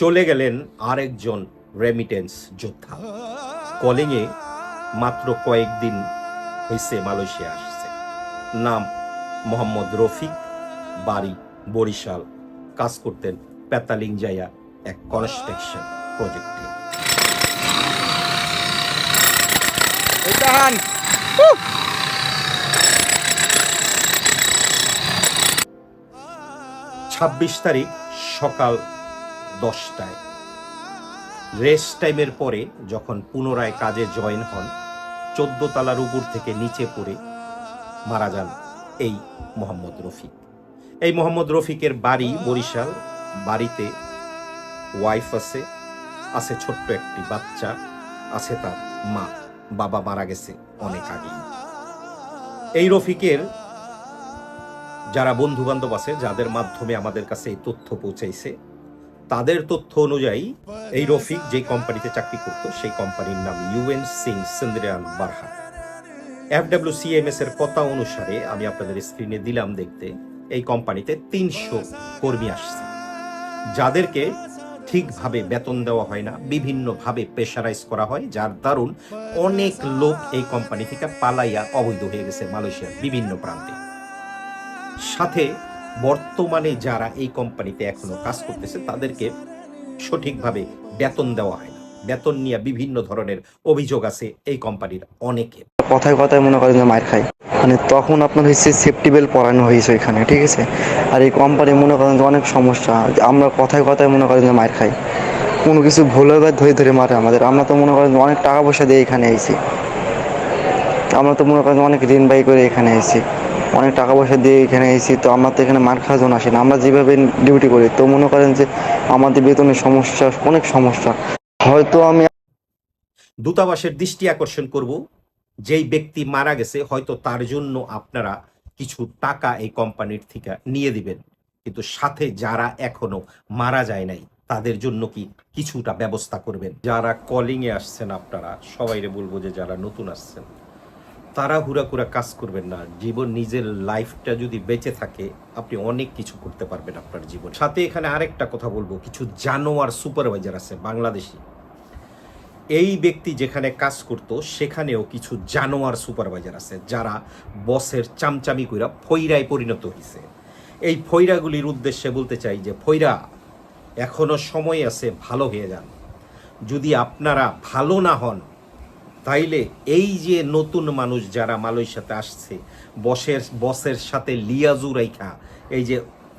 চলে গেলেন আরেকজন রেমিটেন্স যোদ্ধা। কলিংয়ে মাত্র কয়েকদিন হয়েছে মালয়েশিয়া আসছে। নাম মোহাম্মদ রফিক বাড়ি বরিশাল। কাজ করতেন পেতালিং জায়া এক কনস্ট্রাকশন প্রজেক্টে ছাব্বিশ তারিখ সকাল দশটায়। রেস্ট টাইমের পরে যখন পুনরায় কাজে জয়েন হন, চোদ্দ তালার উপর থেকে নিচে পড়ে মারা যান এই মোহাম্মদ রফিক। এই মোহাম্মদ রফিকের বাড়ি বরিশাল, বাড়িতে ওয়াইফ আছে আছে ছোট্ট একটি বাচ্চা, আছে তার মা, বাবা মারা গেছে অনেক আগেই। এই রফিকের যারা বন্ধু বান্ধব আছে, যাদের মাধ্যমে আমাদের কাছে এই তথ্য পৌঁছাইছে তাদের তথ্য অনুযায়ী, এই রফিক যে কোম্পানিতে চাকরি করত, সেই কোম্পানির নাম ইউএন সিং সিন্দ্রিয়ান বারহা এফডব্লিউ সিএমএস এর কথা অনুসারে, আমি আপনাদের স্ক্রিনে দিলাম দেখতে, এই কোম্পানিতে তিনশো কর্মী আসছে। যাদেরকে ঠিকভাবে বেতন দেওয়া হয় না, বিভিন্নভাবে প্রেশারাইজ করা হয়, যার দারুণ অনেক লোক এই কোম্পানি থেকে পালাইয়া অবৈধ হয়ে গেছে মালয়েশিয়ার বিভিন্ন প্রান্তে। সাথে বর্তমানে যারা এই কোম্পানিতে এখনও কাজ করতেছে, তাদেরকে সঠিকভাবে বেতন দেওয়া হয় না। বেতন নিয়ে বিভিন্ন ধরনের অভিযোগ আছে এই কোম্পানির অনেকের। কথায় কথায় মনে করেন যে মার খাই মানে তখন আপনার হচ্ছে সেফটি বেল পরানো হয়েছে ওইখানে, ঠিক আছে? আর এই কোম্পানি মনে করেন যে অনেক সমস্যা। আমরা কথায় কথায় মনে করেন যে মার খাই। কোনো কিছু ভুল ধরে ধরে মারে আমাদের। আমরা তো মনে করেন অনেক টাকা পয়সা দিয়ে এখানে আইছি। আমরা তো মনে করেন অনেক ঋণ বাই করে এখানে এসেছি অনেক টাকা পয়সা দিয়ে এখানে এসেছি তো আমরা তো এখানে মার খাওয়ার জন্য না। আমরা যেভাবে ডিউটি করি, তো মনে করেন যে আমাদের বেতনের সমস্যা, অনেক সমস্যা। হয়তো আমি দূতাবাসের দৃষ্টি আকর্ষণ করব, যেই ব্যক্তি মারা গেছে, হয়তো তার জন্য আপনারা কিছু টাকা এই কোম্পানির থেকে নিয়ে দিবেন। কিন্তু সাথে যারা এখনও মারা যায় নাই, তাদের জন্য কি কিছুটা ব্যবস্থা করবেন? যারা কলিং এ আসছেন আপনারা, সবাইরে বলব যে যারা নতুন আসছেন তারা হুরাকুরা কাজ করবেন না। জীবন নিজের লাইফটা যদি বেঁচে থাকে, আপনি অনেক কিছু করতে পারবেন আপনার জীবন। সাথে এখানে আরেকটা কথা বলব, কিছু জানোয়ার সুপারভাইজার আছে, বাংলাদেশি। এই ব্যক্তি যেখানে কাজ করতো, সেখানেও কিছু জানোয়ার সুপারভাইজার আছে, যারা বসের চামচামি কইরা ফৈরায় পরিণত হয়েছে এই ফৈরাগুলির উদ্দেশ্যে বলতে চাই যে ফৈরা এখনও সময় আছে, ভালো হয়ে যান। যদি আপনারা ভালো না হন তাইলে এই যে নতুন মানুষ যারা মালয়েশিয়াতে আসছে, বসের বসের সাথে লিয়াজু রাইখা এই যে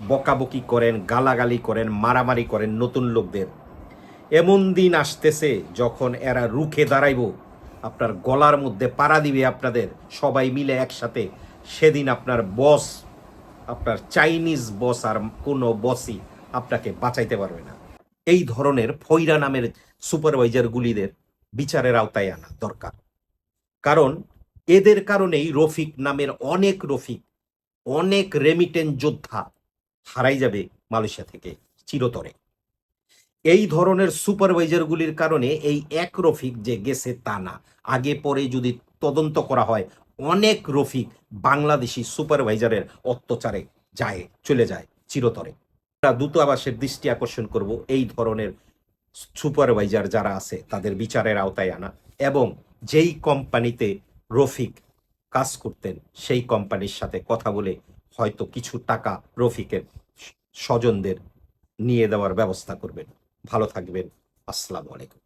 বকাবকি করেন, গালাগালি করেন, মারামারি করেন নতুন লোকদের, এমন দিন আসতেছে যখন এরা রুখে দাঁড়াইব, আপনার গলার মধ্যে পাড়া দিবে আপনাদের, সবাই মিলে একসাথে। সেদিন আপনার বস, আপনার চাইনিজ বস আর কোনো বসই আপনাকে বাঁচাইতে পারবে না। এই ধরনের ফৈরা নামের সুপারভাইজারগুলিদের বিচারের আওতায় আনা দরকার। কারণ এদের কারণেই রফিক নামের অনেক রফিক, অনেক রেমিটেন যোদ্ধা হারাই যাবে মালয়েশিয়া থেকে চিরতরে। এই ধরনের সুপারভাইজারগুলির কারণে এই এক রফিক যে গেছে তা না। আগে পরে যদি তদন্ত করা হয়, অনেক রফিক বাংলাদেশি সুপারভাইজারের অত্যাচারে যায়, চলে যায় চিরতরে। আমরা দূতাবাসের দৃষ্টি আকর্ষণ করব এই ধরনের সুপারভাইজার যারা আছে, তাদের বিচারের আওতায় আনা এবং যেই কোম্পানিতে রফিক কাজ করতেন, সেই কোম্পানির সাথে কথা বলে হয়তো কিছু টাকা রফিকের স্বজনদের নিয়ে দেওয়ার ব্যবস্থা করবেন। ভালো থাকবেন। আসসালামু আলাইকুম।